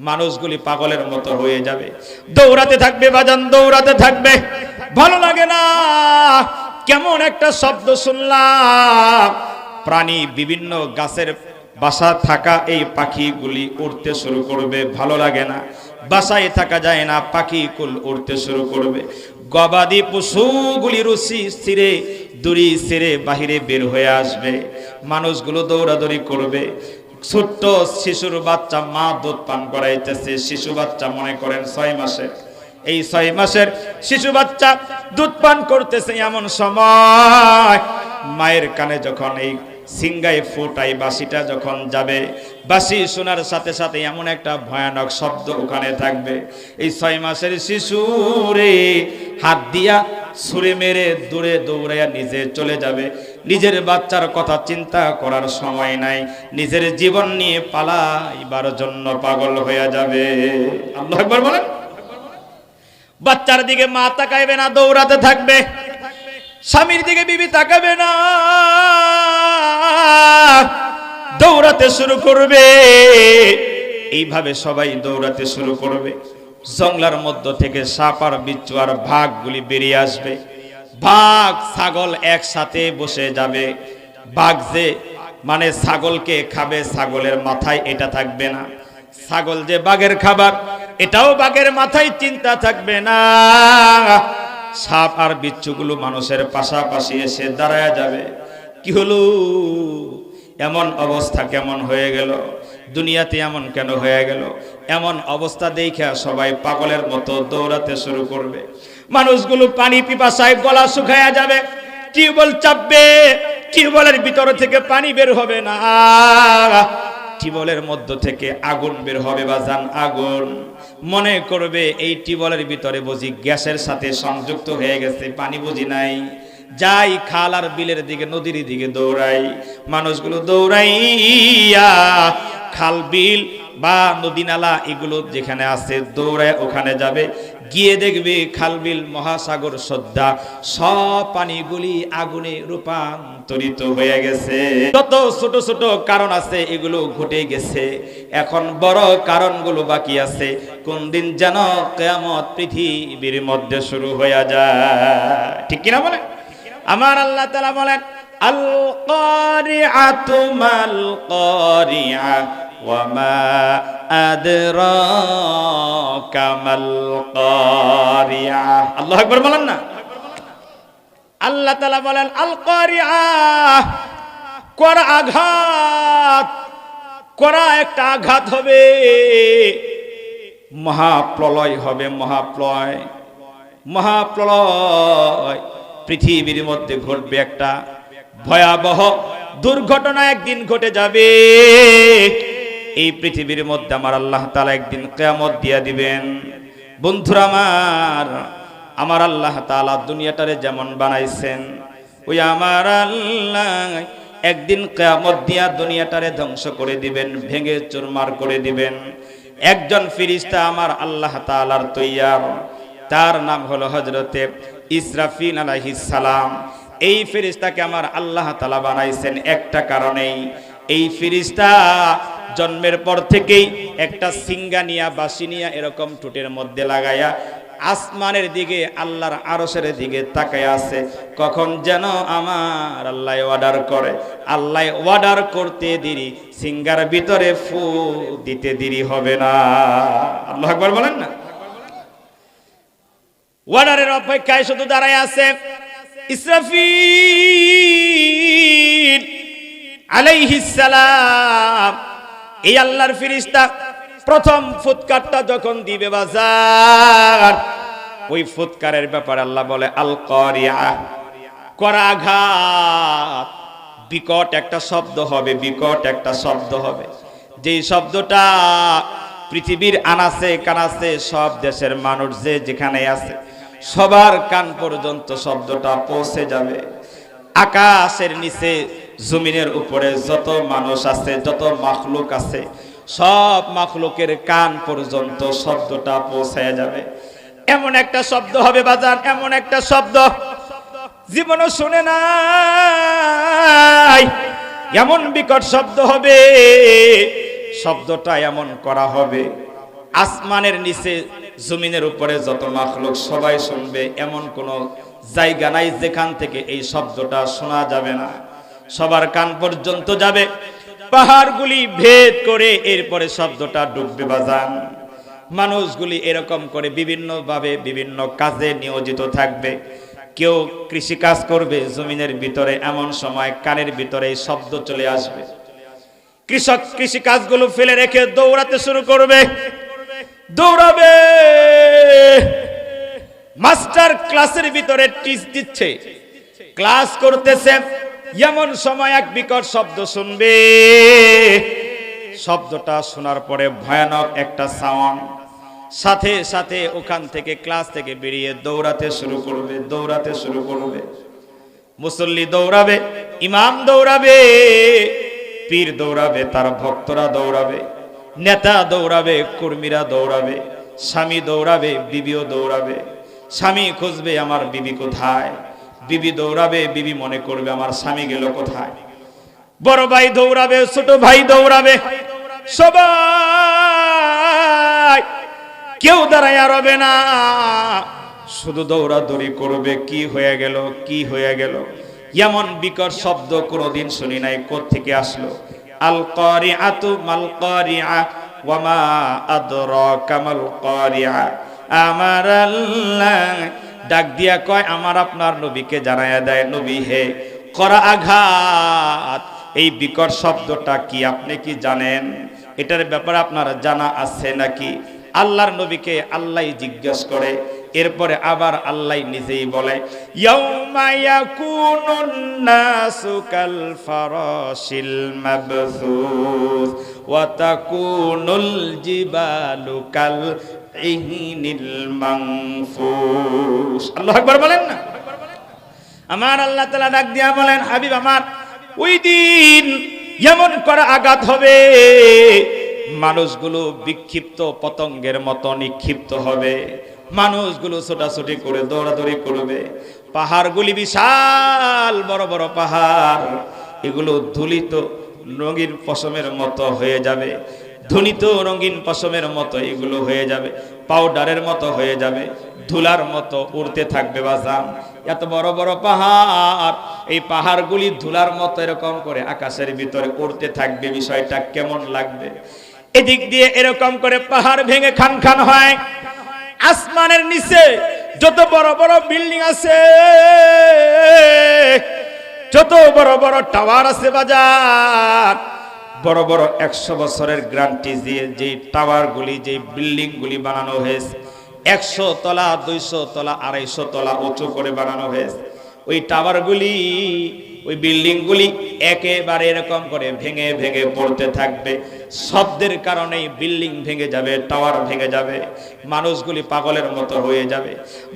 মানুষগুলি পাগলের মতো হয়ে যাবে। দৌড়াতে থাকবে বাজান, দৌড়াতে থাকবে। ভালো লাগে না। কেমন একটা শব্দ শুনলাম। প্রাণী বিভিন্ন গাছের বাসা থাকা এই পাখিগুলি উড়তে শুরু করবে। ভালো লাগে না। বাসায় থাকা যায় না, পাখি কুল উড়তে শুরু করবে। গবাদি পশুগুলি রুচি স্থিরে, দড়ি ছেড়ে বাহিরে বের হয়ে আসবে। মানুষগুলো দৌড়াদৌড়ি করবে। ছোট্ট শিশুর বাচ্চা মা দুধ পান করাইতেছে, শিশু বাচ্চা মনে করেন ছয় মাসের। এই ছয় মাসের শিশু বাচ্চা দুধ পান করতেছে এমন সময় মায়ের কানে যখন এই সিঙ্গাই ফুটাই বাসিটা যখন যাবে বাসি শোনার সাথে সাথে এমন একটা ভয়ানক শব্দ ওখানে থাকবে। এই ছয় মাসের শিশুরে হাত দিয়া ছুঁড়ে মেরে দূরে দৌড়াইয়া নিজে চলে যাবে। নিজের বাচ্চার কথা চিন্তা করার সময় নাই। নিজের জীবন নিয়ে পালাইবার জন্য পাগল হয়ে যাবে। আল্লাহ একবার বলেন। বাচ্চার দিকে মা তাকাইবে না, দৌড়াতে থাকবে। স্বামীর দিকে বিবি তাকাবে না। দৌড়াতে শুরু করবে। এইভাবে সবাই দৌড়াতে শুরু করবে। জংলার মধ্য থেকে সাপ আর বিচ্ছু আর ভাগগুলি বেরিয়ে আসবে। বাঘ, ছাগল একসাথে বসে যাবে। বাঘ যে মানে ছাগলকে খাবে ছাগলের মাথায়, এটা থাকবে না। ছাগল যে বাঘের খাবার, এটাও বাঘের মাথায় চিন্তা থাকবে না। সাপ আর বিচ্ছুগুলো মানুষের পাশাপাশি এসে দাঁড়ায় যাবে। কি হলো? এমন অবস্থা কেমন হয়ে গেল? দুনিয়াতে এমন কেন হয়ে গেল? এমন অবস্থা দেখে সবাই পাগলের মতো দৌড়াতে শুরু করবে। মানুষগুলো পানি পিপাসায় গলা শুকায়া যাবে। টিউবওয়েল চাপবে। টিউবওয়েলের ভিতর থেকে পানি বের হবে না। টিউবওয়েলের মধ্য থেকে আগুন বের হবে বা যান আগুন। মনে করবে এই টিউবওয়েলের ভিতরে বুঝি গ্যাসের সাথে সংযুক্ত হয়ে গেছে, পানি বুঝি নাই। যাই খাল আর বিলের দিকে, নদীর দিকে দৌড়াই, মানুষগুলো দৌড়াইয়া খাল, বিল বা নদী নালা এগুলো যেখানে আছে দৌড়ায় ওখানে যাবে। গিয়ে দেখবে খালবিল মহাসাগর শ্রদ্ধা সব পানিগুলি আগুনে রূপান্তরিত হয়ে গেছে। যত ছোট ছোট কারণ আছে, এগুলো ঘটে গেছে। এখন বড় কারণগুলো বাকি আছে। কোন দিন যেন কেয়ামত পৃথিবীর মধ্যে শুরু হয়ে যায়। ঠিক কিনা বলে আমার আল্লাহ তালা বলেন আল কারিআতু মাল আকবার বলেন না? আল্লাহ বলেন আঘাত, করা একটা আঘাত হবে। মহাপ্রলয় হবে মহাপ্রলয় মহাপ্রলয়। পৃথিবীর মধ্যে ঘটবে একটা ভয়াবহ দুর্ঘটনা একদিন ঘটে যাবে। এই পৃথিবীর মধ্যে আমার আল্লাহ তালা একদিন কেয়ামত দিয়া দিবেন। বন্ধুরা আমার আমার আল্লাহ তালা দুনিয়াটারে যেমন বানাইছেন, ওই আমার আল্লাহ একদিন কেয়ামত দিয়া দুনিয়াটারে ধ্বংস করে দিবেন, ভেঙে চুরমার করে দিবেন। একজন ফিরিস্তা আমার আল্লাহ তালার তৈয়ার, তার নাম হলো হজরতে ইসরাফিন আলাইহিস সালাম। এই ফেরিস্তাকে আমার আল্লাহ তালা বানাইছেন একটা কারণেই। এই ফিরিস্তা জন্মের পর থেকেই একটা সিঙ্গানিয়া বাসিনিয়া এরকম টুটের মধ্যে লাগাইয়া আসমানের দিকে, আল্লাহর আরসের দিকে তাকায় আছে। কখন যেন আমার আল্লাহ অর্ডার করে। আল্লাহ অর্ডার করতে দেরি সিঙ্গার ভিতরে ফু দিতে দেরি হবে না। আল্লাহ একবার বলেন না? ওয়ার্ডারের অপেক্ষায় শুধু দাঁড়ায় আছে ইসরাফিল সালাম। এই আল্লাহর ফিরিস্তা প্রথম ফুৎকারটা যখন দিবে বাজার, ওই ফুৎকারের ব্যাপারে আল্লাহ বলে আল করিয়া করাঘাত। বিকট একটা শব্দ হবে, বিকট একটা শব্দ হবে। যেই শব্দটা পৃথিবীর আনাসে কানাসে সব দেশের মানুষ যে যেখানে আছে সবার কান পর্যন্ত শব্দটা পৌঁছে যাবে। আকাশের নিচে, জমিনের উপরে যত মানুষ আছে, যত মাখলুক আছে, সব মাখলুকের কান পর্যন্ত শব্দটা পৌঁছে যাবে। এমন একটা শব্দ হবে বাজার এমন একটা শব্দ। জীবনও শুনে নাই, এমন বিকট শব্দ হবে। শব্দটা এমন করা হবে। আসমানের নিচে জমিনের উপরে যত মাখলুক সবাই শুনবে, এমন কোনো জায়গা নাই যেখান থেকে এই শব্দটা শোনা যাবে না। সবার কান পর্যন্ত যাবে। পাহাড়গুলি ভেদ করে এরপরে শব্দটা ডুববে বাজান। মানুষগুলি এরকম করে বিভিন্নভাবে বিভিন্ন কাজে নিয়োজিত থাকবে। কেউ কৃষি কাজ করবে, জমিনের ভিতরে এমন সময় কানের ভিতরে শব্দ চলে আসবে। কৃষক কৃষি কাজগুলো ফেলে রেখে দৌড়াতে শুরু করবে। দৌড়াবে। মাস্টার ক্লাসের ভিতরে টিচ দিচ্ছে। ক্লাস করতেছে, এমন সময় এক বিকট শব্দ শুনবে। শব্দটা শোনার পরে ভয়ানক একটা সাউন্ড সাথে সাথে ওখান থেকে ক্লাস থেকে বেরিয়ে দৌড়াতে শুরু করবে, দৌড়াতে শুরু করবে। মুসল্লি দৌড়াবে, ইমাম দৌড়াবে, পীর দৌড়াবে, তার ভক্তরা দৌড়াবে। নেতা দৌড়াবে, কর্মীরা দৌড়াবে, স্বামী দৌড়াবে, বিবিও দৌড়াবে। স্বামী খুঁজবে, আমার বিবি কোথায়? বিবি দৌড়াবে, বিবি মনে করবে, আমার স্বামী গেল কোথায়? বড় ভাই দৌড়াবে, ছোট ভাই দৌড়াবে। সবাই কেউ দাঁড়ায় রবে না। শুধু দৌড়াদৌড়ি করবে, কি হয়ে গেল? কি হয়ে গেল? এমন বিকট শব্দ কোনোদিন শুনি নাই থেকে আসলো? আল কারিআতু মাল কারিআ ওয়ামা আদরাকা মাল আমার আল্লাহ ডাক দিয়া কয়, আমার আপনার নবীকে জানায়া দেয়, নবী হে করা আঘাত। এই বিকট শব্দটা কি আপনি কি জানেন? এটার ব্যাপারে আপনার জানা আছে নাকি? আল্লাহর নবীকে আল্লাহ জিজ্ঞেস করে এরপরে আবার আল্লাহ নিজেই বলে আল্লাহু বলেন না? আমার আল্লাহ তাআলা ডাক দিয়া বলেন, হাবিব আমার, ওই দিন এমন করা আঘাত হবে, মানুষগুলো বিক্ষিপ্ত পতঙ্গের মতো নিক্ষিপ্ত হবে। মানুষগুলো ছোটাছুটি করে, দৌড়াদৌড়ি করবে। পাহাড়গুলি বিশাল, বড় বড় পাহাড়। এগুলো ধুলিত রঙিন পশমের মতো হয়ে যাবে। ধুনিত রঙিন পশমের মতো এগুলো হয়ে যাবে। পাউডারের মতো হয়ে যাবে। ধুলার মতো উড়তে থাকবে বাজান এত বড় বড় পাহাড়। এই পাহাড়গুলি ধুলার মতো এরকম করে আকাশের ভিতরে উড়তে থাকবে। বিষয়টা কেমন লাগবে? এদিক দিয়ে এরকম করে পাহাড় ভেঙে খান খান হয়। আসমানের নিচে যত বড় বড় বিল্ডিং আছে, যত বড় বড় টাওয়ার আছে বাজার, বড় বড় একশো বছরের গ্রান্টি দিয়ে যে টাওয়ারগুলি, যে বিল্ডিংগুলি বানানো হয়েছে, একশো তলা, দুইশো তলা, আড়াইশো তলা উঁচু করে বানানো হয়েছে। ওই টাওয়ারগুলি ওই বিল্ডিংগুলি একেবারে এরকম করে ভেঙে ভেঙে পড়তে থাকবে। শব্দের কারণে বিল্ডিং ভেঙে যাবে, টাওয়ার ভেঙে যাবে, মানুষগুলি পাগলের মতো হয়ে যাবে।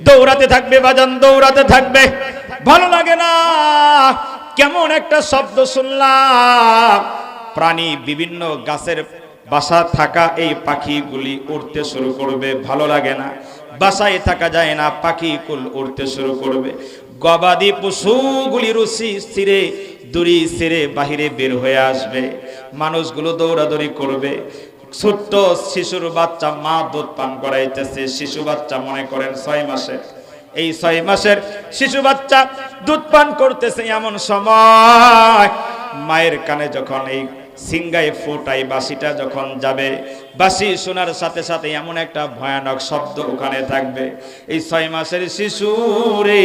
দৌড়াতে থাকবে বাজান, দৌড়াতে থাকবে। ভালো লাগে না, কেমন একটা শব্দ শুনলাম। প্রাণী বিভিন্ন গাছের বাসা থাকা এই পাখিগুলি উড়তে শুরু করবে, ভালো লাগে না। বাসায় থাকা যায় না, পাখি কুল উড়তে শুরু করবে। গবাদি পশুগুলি রুসি ছিঁড়ে দড়ি ছিঁড়ে বাহিরে বের হয়ে আসবে। মানুষগুলো দৌড়াদৌড়ি করবে। ছোট্ট শিশুর বাচ্চা মা দুধ পান করাইতেছে। শিশু বাচ্চা মনে করেন ছয় মাসের এই ছয় মাসের শিশু বাচ্চা দুধ পান করতেছে এমন সময় মায়ের কানে যখন এই সিংগাই ফোটাই বাসিটা যখন যাবে বাসি শোনার সাথে সাথে এমন একটা ভয়ানক শব্দ ওখানে থাকবে। এই ছয় মাসের শিশুরে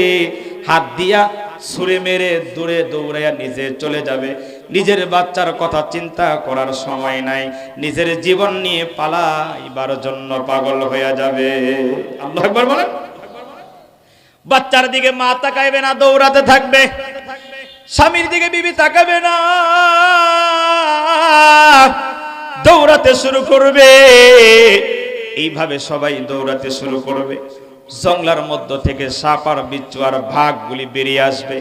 হাত দিয়া ছুঁড়ে মেরে দূরে দৌড়াইয়া নিজে চলে যাবে। নিজের বাচ্চার কথা চিন্তা করার সময় নাই। নিজের জীবন নিয়ে পালাইবার জন্য পাগল হয়ে যাবে। আল্লাহ একবার বলেন। বাচ্চার দিকে মা তাকাইবে না, দৌড়াতে থাকবে। স্বামীর দিকে বিবি তাকাবে না। দৌড়াতে শুরু করবে। এইভাবে সবাই দৌড়াতে শুরু করবে। জংলার মধ্য থেকে সাপ আর বিচ্ছু আর ভাগগুলি বেরিয়ে আসবে।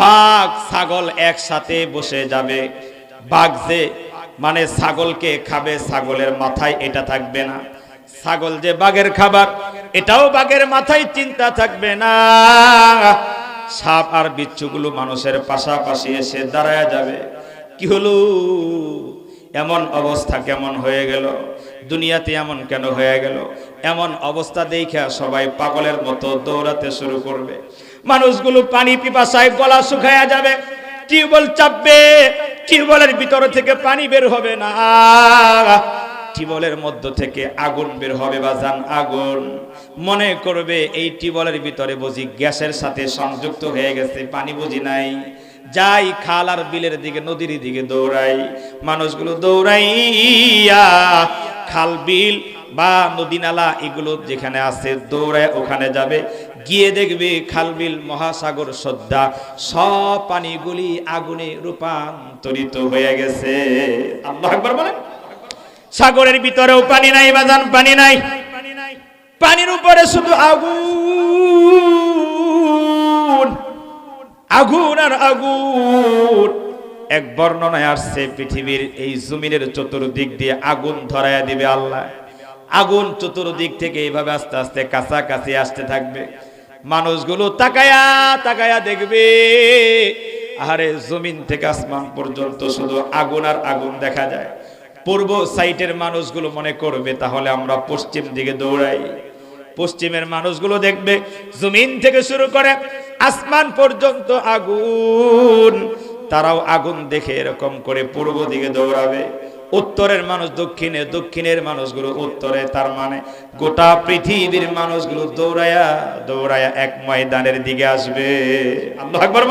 বাঘ ছাগল একসাথে বসে যাবে। বাঘ যে মানে ছাগলকে খাবে ছাগলের মাথায় এটা থাকবে না। ছাগল যে বাঘের খাবার, এটাও বাঘের মাথায় চিন্তা থাকবে না। সাপ আর বিচ্ছুগুলো মানুষের পাশাপাশি এসে দাঁড়ায় যাবে। কি হলো? এমন অবস্থা কেমন হয়ে গেল? দুনিয়াতে এমন কেন হয়ে গেল? এমন অবস্থা দেখে সবাই পাগলের মতো দৌড়াতে শুরু করবে। মানুষগুলো পানি পিপাসায় গলা শুকায়া যাবে। টিউবওয়েল চাপবে। টিউবওয়েলের ভিতর থেকে পানি বের হবে না। টিউবওয়েলের মধ্য থেকে আগুন বের হবে বা যান আগুন। মনে করবে এই টিউবওয়েলের ভিতরে বুঝি গ্যাসের সাথে সংযুক্ত হয়ে গেছে, পানি বুঝি নাই। যাই খাল আর বিলের দিকে, নদীর দিকে দৌড়াই, মানুষগুলো দৌড়াইয়া খাল, বিল বা নদী নালা এগুলো যেখানে আছে দৌড়ায় ওখানে যাবে। গিয়ে দেখবে খালবিল মহাসাগর শ্রদ্ধা সব পানিগুলি আগুনে রূপান্তরিত হয়ে গেছে। আল্লাহ একবার বলেন। সাগরের ভিতরেও পানি নাই বাজান পানি নাই। পানির উপরে শুধু আগুন। আগুন আর আগুন। এক বর্ণনায় আসছে, পৃথিবীর এই জমিনের চতুর্দিক দিয়ে আগুন ধরায়া দিবে আল্লাহ। আগুন চতুর্দিক থেকে এইভাবে আস্তে আস্তে কাছাকাছি আসতে থাকবে। মানুষগুলো তাকায়া তাকায়া দেখবে আরে জমিন থেকে আসমান পর্যন্ত শুধু আগুন আর আগুন দেখা যায়। পূর্ব সাইটের মানুষগুলো মনে করবে, তাহলে আমরা পশ্চিম দিকে দৌড়াই। পশ্চিমের মানুষগুলো দেখবে, জমিন থেকে শুরু করে আসমান পর্যন্ত আগুন। তারাও আগুন দেখে এরকম করে পূর্ব দিকে দৌড়াবে। উত্তরের মানুষ দক্ষিণে, দক্ষিণের মানুষগুলো উত্তরে, তার মানে গোটা পৃথিবীর মানুষগুলো দৌড়ায়া দৌড়ায়া এক ময়দানের দিকে আসবে। আল্লাহ একবার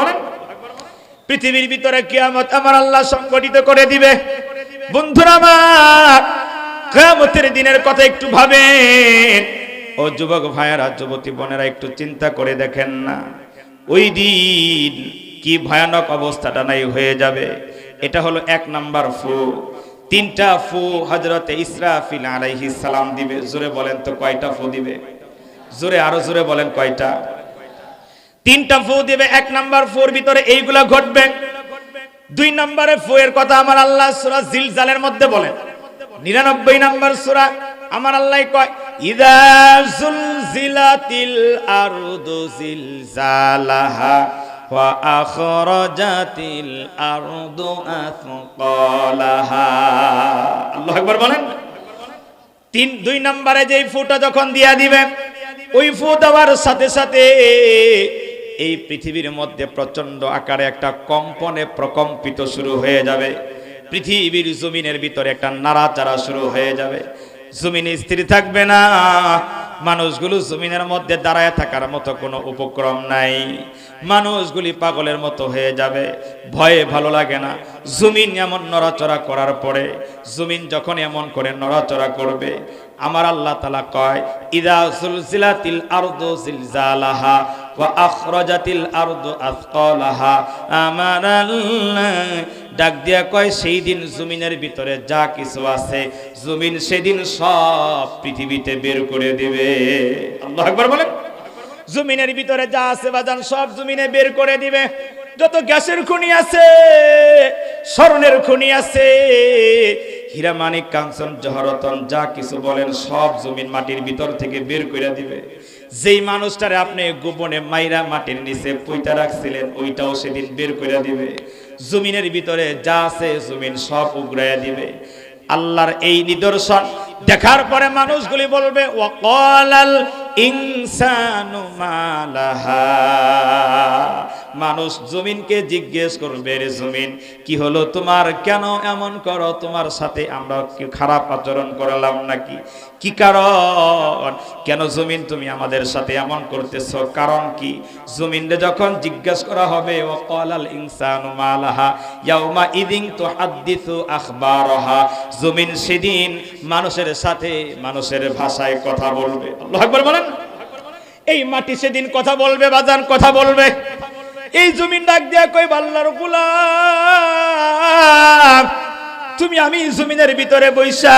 পৃথিবীর ভিতরে কিয়ামত আমার আল্লাহ সংগঠিত করে দিবে। বন্ধুরা আমার, কিয়ামতের দিনের কথা একটু ভাবেন। ও যুবক ভাইয়েরা, যুবতী বোনেরা, একটু চিন্তা করে দেখেন না। ওই দিন কি ভয়ানক অবস্থাটা নাই হয়ে যাবে? এটা হলো এক নাম্বার ফু। তিনটা ফু হজরতে ইসরাফিল আলাইহিস সালাম দিবে। জোরে বলেন তো কয়টা ফু দিবে? জোরে আরও জোরে বলেন কয়টা? তিনটা ফু দিবে, এক নাম্বার ফোর ভিতরে এইগুলা ঘটবে। দুই নম্বরে ফু এর কথা আমার আল্লাহ সূরা জিলজালের মধ্যে বলেন। নিরানব্বই নাম্বার সূরা আমার আল্লাহ কয় ইদা জুলজিলাতিল আরদু জিলজালাহা ওয়া আখরাজাতিল আরদু আথকালাহা। বলেন। তিন, দুই নম্বরে যেই ফুটা যখন দিয়া দিবে ওই ফু দেওয়ার সাথে সাথে এই পৃথিবীর মধ্যে প্রচণ্ড আকারে একটা কম্পনে প্রকম্পিত শুরু হয়ে যাবে। পৃথিবীর জমিনের ভিতরে একটা নাড়াচাড়া শুরু হয়ে যাবে। জমিন স্থির থাকবে না। মানুষগুলো জমিনের মধ্যে দাঁড়ায় থাকার মতো কোনো উপক্রম নাই। মানুষগুলি পাগলের মতো হয়ে যাবে। ভয়ে ভালো লাগে না। জমিন এমন নড়াচড়া করার পরে, জমিন যখন এমন করে নড়াচড়া করবে, আমার আল্লাহ তালা কয়, ইদা সুলসিলাতিল আরদু জিলজালাহা ওয়া আখরাজাতিল আরদু আথকালাহা আমার আল্লাহ ডাক দিয়া কয়, সেই দিন জমিনের ভিতরে যা কিছু আছে, জমিন সেদিন সব পৃথিবীতে বের করে দিবে। আল্লাহ একবার বলেন। জমিনের ভিতরে যা আছে বাজান, সব জমিনে বের করে দিবে। যত গ্যাসের খনি আছে, স্বর্ণের খনি আছে হীরা মানিক কাঞ্চন জহরতন যা কিছু বলেন, সব জমিন মাটির ভিতর থেকে বের করে দিবে। যেই মানুষটারে আপনি গোপনে মাইরা মাটির নিচে পুইতা রাখছিলেন, ওইটাও সেদিন বের করে দিবে। জমিনের ভিতরে যা আছে জমিন সব উগড়াইয়া দিবে। আল্লাহর এই নিদর্শন দেখার পরে মানুষগুলি বলবে, ওয়াকালাল ইনসানু মালাহা। মানুষ জমিনকে জিজ্ঞেস করবে, রে জমিন, কি হলো তোমার? কেন এমন করো? তোমার সাথে আমরা কি খারাপ আচরণ করালাম নাকি? কি কারণ? কেন জমিন তুমি আমাদের সাথে এমন করতেছ? কারণ কি? জমিনরে যখন জিজ্ঞেস করা হবে ও কলাল ইনসানু মালাহা ইয়াউমা ইদিন তো হাদ্দিসু আখবারহা? জমিন সেদিন মানুষের সাথে মানুষের ভাষায় কথা বলবে। আল্লাহ আকবার বলেন। এই মাটি সেদিন কথা বলবে, বাজান কথা বলবে। এই জমিন ডাক দিয়া কই বাল্লার গুলাম তুমি আমি জমিনের ভিতরে বৈশা